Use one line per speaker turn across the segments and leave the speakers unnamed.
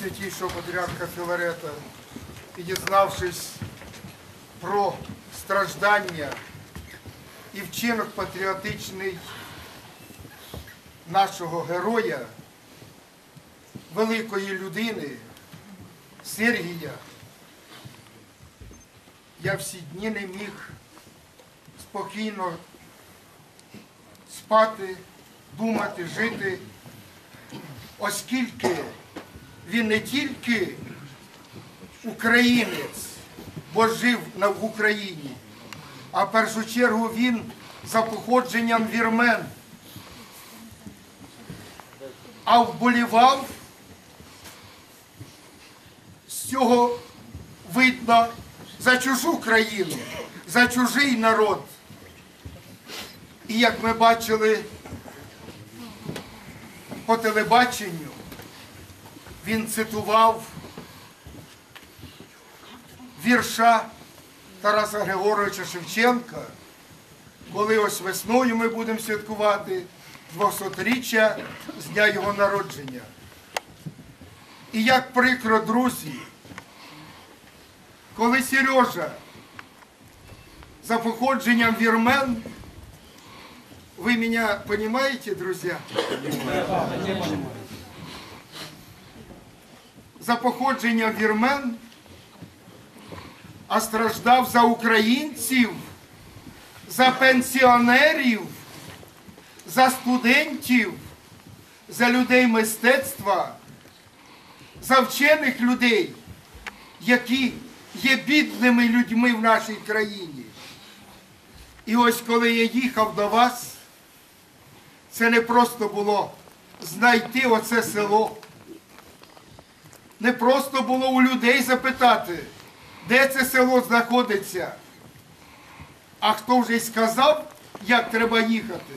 святішого патріарха Філарета і дізнавшись про страждання і вчинок патріотичний нашого героя, великої людини Сергія, я всі дні не міг спокійно спати, думати, жити, оскільки він не тільки українець, бо жив в Україні, а в першу чергу він за походженням вірмен, а вболівав з цього видно за чужу країну, за чужий народ. І як ми бачили по телебаченню, він цитував вірша Тараса Григоровича Шевченка, коли ось весною ми будемо святкувати 200-річчя з дня його народження. І як прикро, друзі, коли Сережа за походженням вірмен, вы меня понимаете, друзья? За походженням вірмен, а страждав за українців, за пенсіонерів, за студентів, за людей мистецтва, за вчених людей, які є бідними людьми в нашій країні. І ось коли я їхав до вас, це не просто було знайти оце село. Не просто було у людей запитати, де це село знаходиться. А хто вже й сказав, як треба їхати.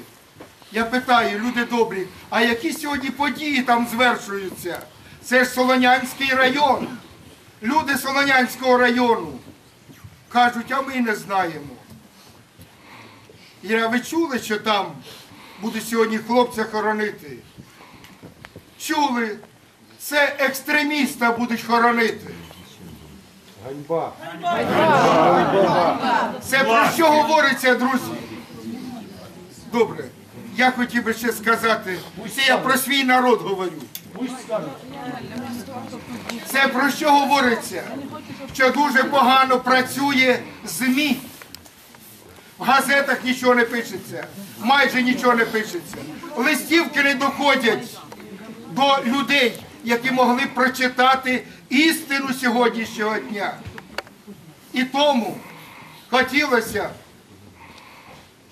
Я питаю, люди добрі, а які сьогодні події там звершуються? Це ж Солонянський район. Люди Солонянського району кажуть, а ми не знаємо. Іра, ви чули, що там будуть сьогодні хлопця хоронити? Чули? Це екстреміста будуть хоронити.
Ганьба.
Це про що говориться, друзі? Добре. Я хотів би ще сказати, це я про свій народ говорю. Це про що говориться? Що дуже погано працює ЗМІ. В газетах нічого не пишеться, майже нічого не пишеться. Листівки не доходять до людей, які могли прочитати істину сьогоднішнього дня. І тому хотілося,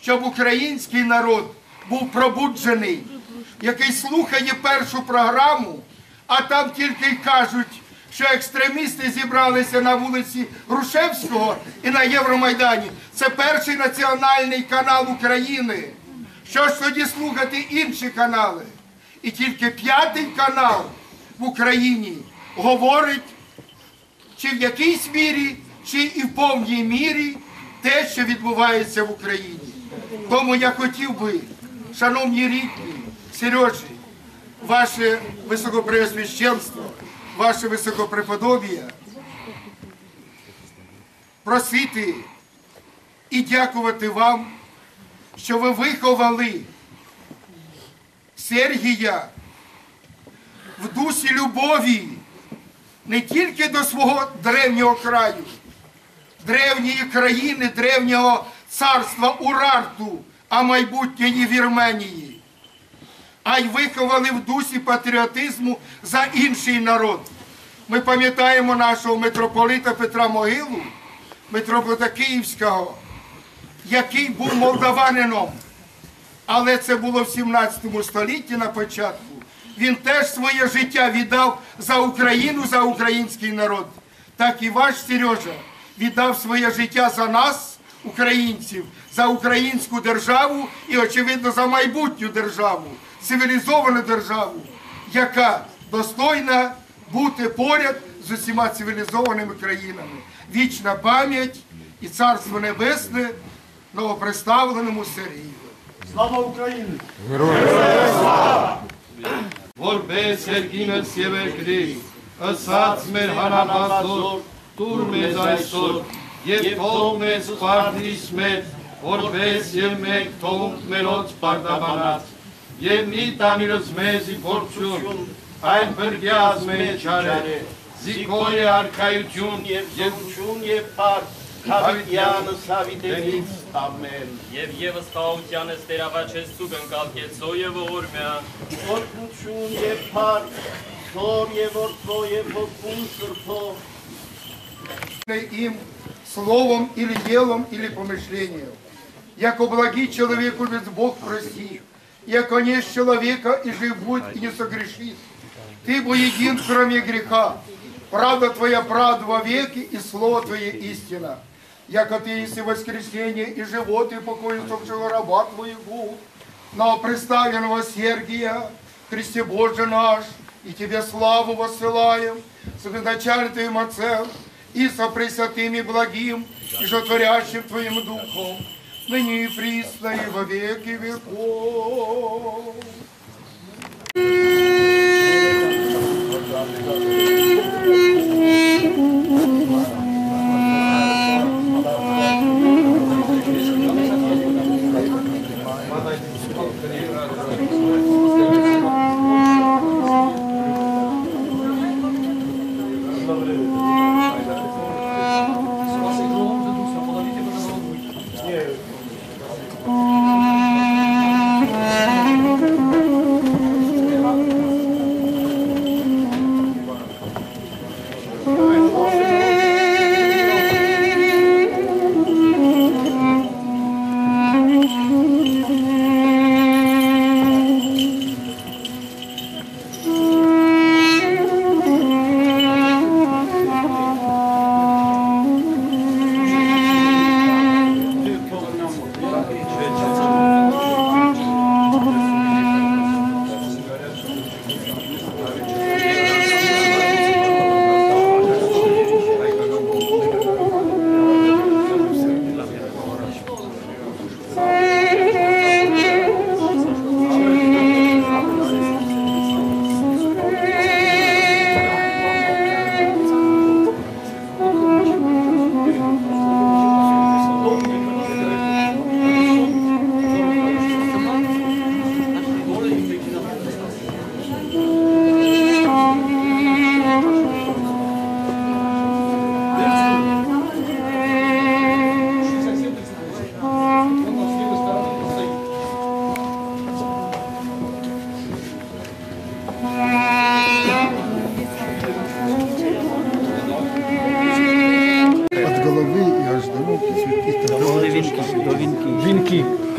щоб український народ був пробуджений, який слухає першу програму, а там тільки й кажуть, що екстремісти зібралися на вулиці Грушевського і на Євромайдані. Це перший національний канал України. Що ж тоді слухати інші канали? І тільки п'ятий канал в Україні говорить чи в якійсь мірі, чи і в повній мірі те, що відбувається в Україні. Тому я хотів би, шановні рідні, Сережі, ваше високопреосвященство, ваше високопреподобія, просити і дякувати вам, що ви виховали Сергія в дусі любові не тільки до свого древнього краю, древньої країни, древнього царства Урарту, а майбутньої Вірменії, а й виховали в дусі патріотизму за інший народ. Ми пам'ятаємо нашого митрополита Петра Могилу, митрополита Київського, який був молдаванином. Але це було в 17 столітті на початку. Він теж своє життя віддав за Україну, за український народ. Так і ваш Сережа віддав своє життя за нас, українців, за українську державу і, очевидно, за майбутню державу, цивілізовану державу, яка достойна бути поряд з усіма цивілізованими країнами. Вічна пам'ять і царство небесне новоприставленому Сергію.
Слава Україні!
որպես երկինս եւ երկրիս,
ըսած մեր հանրապետություն, դուր մեզ այսօր եւ թող մեզ պարտիս մեր, որպես եւ մենք թողունք մերոց պարտաբանած, եւ մի տանիրս մեզ փորձուն, այն բրգյազ մեր չարե,
զիքոյ արքայություն եւ զորություն եւ արդ Հավիտյանը Սավիտենից ամեն։
Եվ եւս խաղությանս տերավաչես ցուգն կալկեցո եւ օրմյա
Օրհնություն եւ փառք Զոր եւ որդո եւ հոգուն սրբո
им словом или делом, или помышлением. Яко благий человеку без Бог прости, яко не с человека и жив будь и не согрешит. Ты бо един, кроме греха, правда твоя правда во веки и слово твое истина. Яко ты есть и воскресение, и живот, и покой усопшего раба твоего, новоприставленного Сергия, Христе Боже наш, и Тебе славу посылаем, с изначальным Твоим Отцем, и со Пресвятым и благим, и животворящим Твоим Духом, ныне и присно, и во веки веков.
От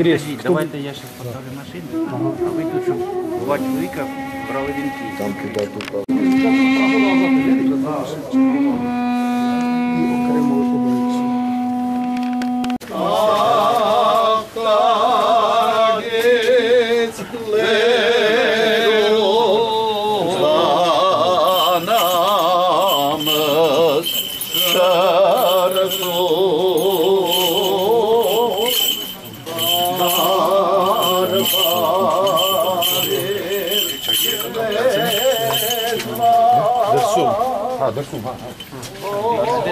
Вінки,
крест.
Скажіть, давайте я зараз поставлю машину, а ви тут, щоб два чоловіка брали вінки.
Там туди
А, Дерсум, а.
Дайте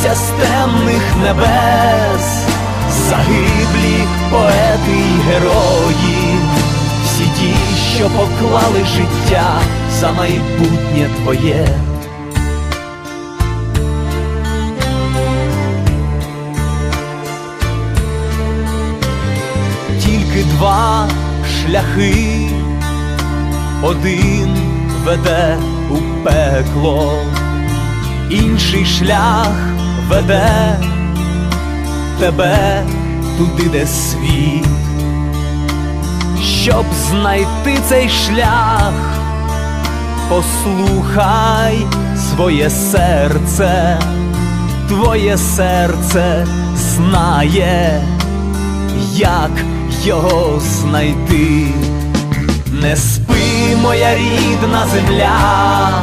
дивляться з темних небес, загиблі поети й герої, всі ті, що поклали життя за майбутнє твоє. Тільки два шляхи, один веде у пекло, інший шлях веде тебе туди, де світ. Щоб знайти цей шлях, послухай своє серце, твоє серце знає, як його знайти. Не спи, моя рідна земля,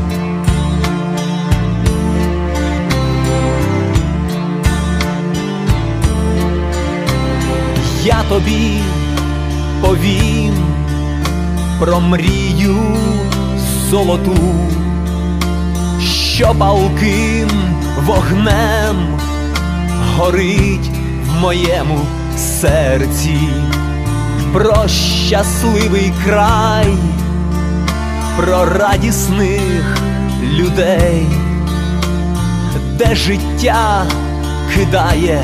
Я тобі повім про мрію золоту що палким вогнем горить в моєму серці, про щасливий край, про радісних людей, де життя кидає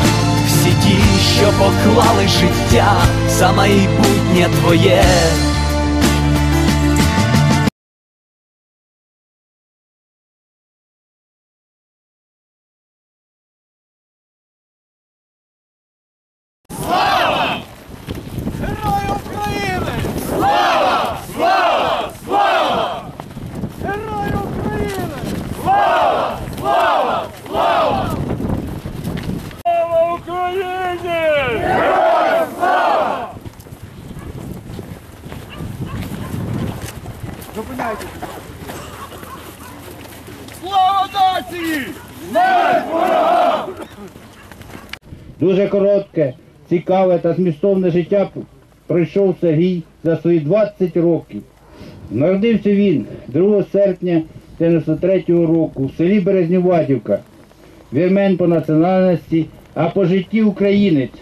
ті, що поклали життя за майбутнє твоє.
Дуже коротке, цікаве та змістовне життя пройшов Сергій за свої 20 років. Народився він 2 серпня 93-го року в селі Березніватівка, вірмен по національності, а по житті українець.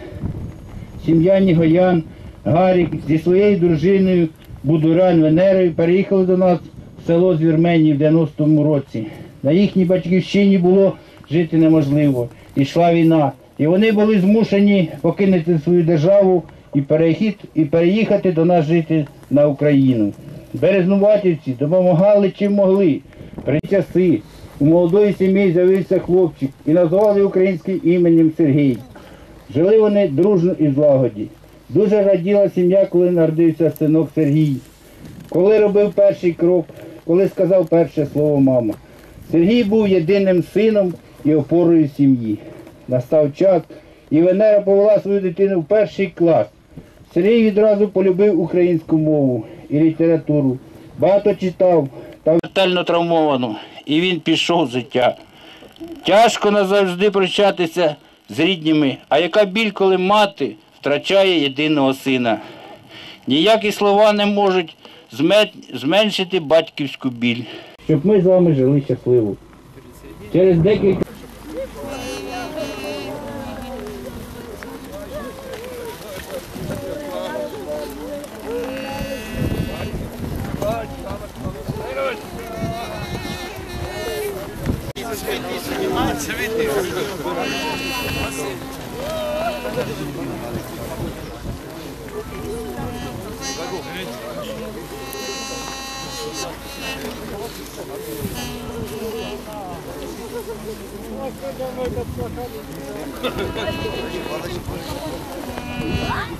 Сім'я Нігоян, Гарік зі своєю дружиною Будуран Венерою переїхали до нас в село з Вірменії в 90-му році. На їхній батьківщині було жити неможливо. Ішла війна. І вони були змушені покинути свою державу і, перехід, і переїхати до нас жити на Україну. Березнуватівці допомагали чим могли. При часи у молодої сім'ї з'явився хлопчик і назвали українським іменем Сергій. Жили вони дружно і злагоді. Дуже раділа сім'я, коли народився синок Сергій. Коли робив перший крок, коли сказав перше слово мама. Сергій був єдиним сином і опорою сім'ї. Настав час, і Венера повела свою дитину в перший клас. Сергій відразу полюбив українську мову і літературу. Багато читав та вертально травмовано, і він пішов з життя. Тяжко назавжди прощатися з рідніми, а яка біль, коли мати втрачає єдиного сина. Ніякі слова не можуть зменшити батьківську біль. Щоб ми з вами жили щасливо. Через декілька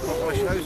Попрощаюсь.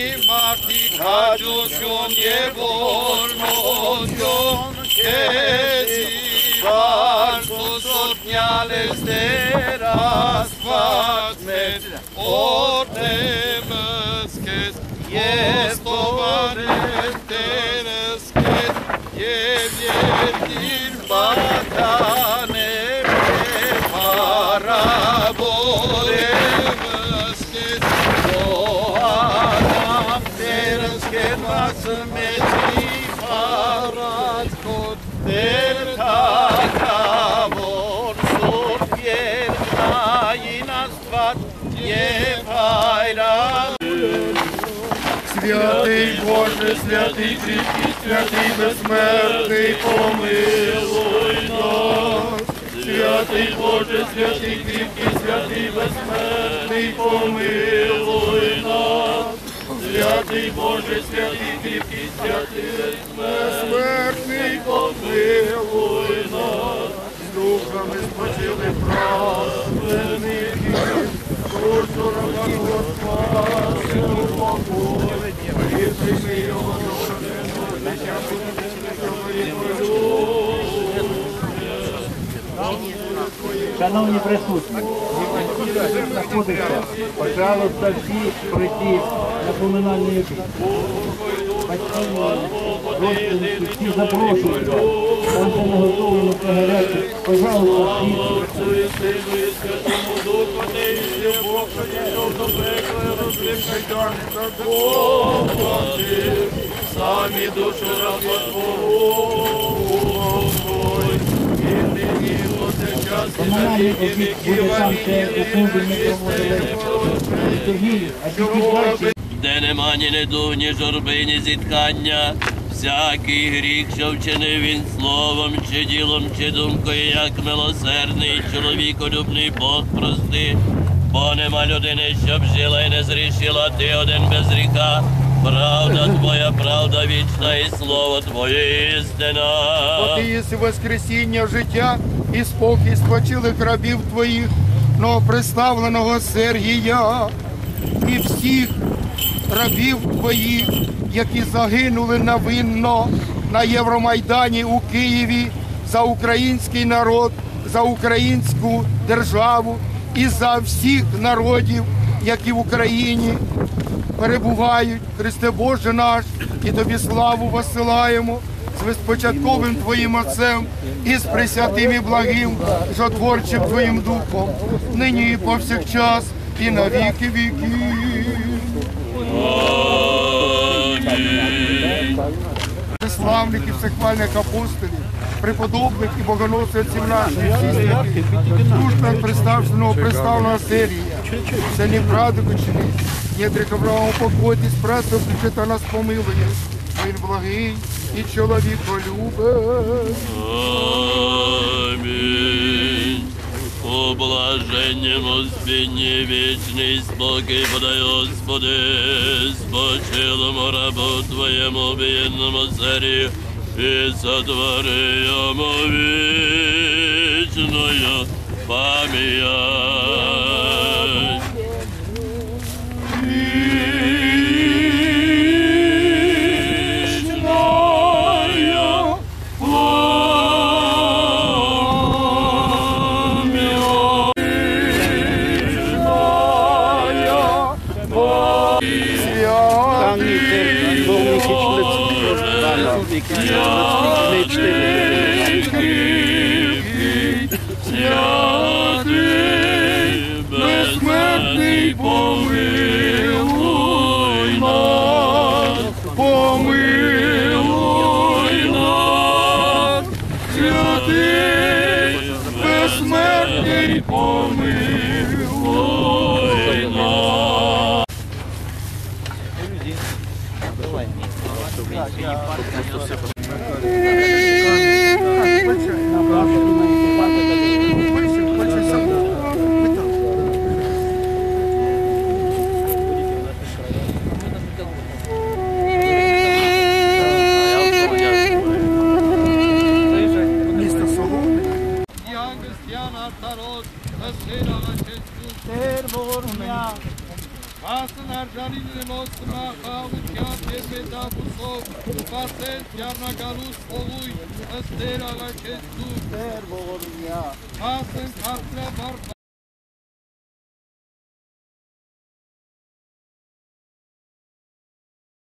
մարդիկ հաջություն եւ օրնություն քեզի
բարձրությունյալ
ես
դեր աստված մեր օրտեմս քեզ եւ տովանես դերս քեզ եւ երկիր բաթար
Святий кріпкий, святий безсмертний, помилуй нас. Святий Боже, святий кріпкий, святий безсмертний, помилуй нас. Святий Боже, святий кріпкий, святий безсмертний, помилуй нас. Духами спочили
Шановні присутні, які знаходяться, пожалуйста, всі пройти на поминальний обід. Всі запрошують вас. Там все наготовлено, все гаряче. Пожалуйста, всі.
Самі душу раба Твого,
де у
нема ні неду, ні журби, ні зітхання. Всякий гріх, що вчинив він словом, чи ділом, чи думкою, як милосердний, чоловіколюбний Бог прости. Бо нема людини, щоб жила і не зрішила, ти один без гріха. Правда твоя, правда вічна, і слово твоє істина.
Ти єси воскресіння життя і спокій спочилих рабів твоїх, новоприставленого Сергія і всіх рабів твоїх, які загинули навинно на Євромайдані у Києві за український народ, за українську державу і за всіх народів, які в Україні перебувають, Христе Боже наш, і тобі славу посилаємо з безпочатковим Твоїм Отцем і з пресвятим і благим, жотворчим Твоїм Духом, нині і повсякчас, і на віки віків. Славників, всехвальних апостолів, преподобних і богоносців наших. Всіх святих, дружно представленого представленого серії, це не правда кочини, недрих Аврааму покойтесь, працю включити нас помилує, він благий і чоловіколюбець.
Амінь. У блаженнім спінні вічний спокій подай, Господи, спочилому рабу Твоєму бідному царі, і сотвори йому вічною пам'ять.
Святий,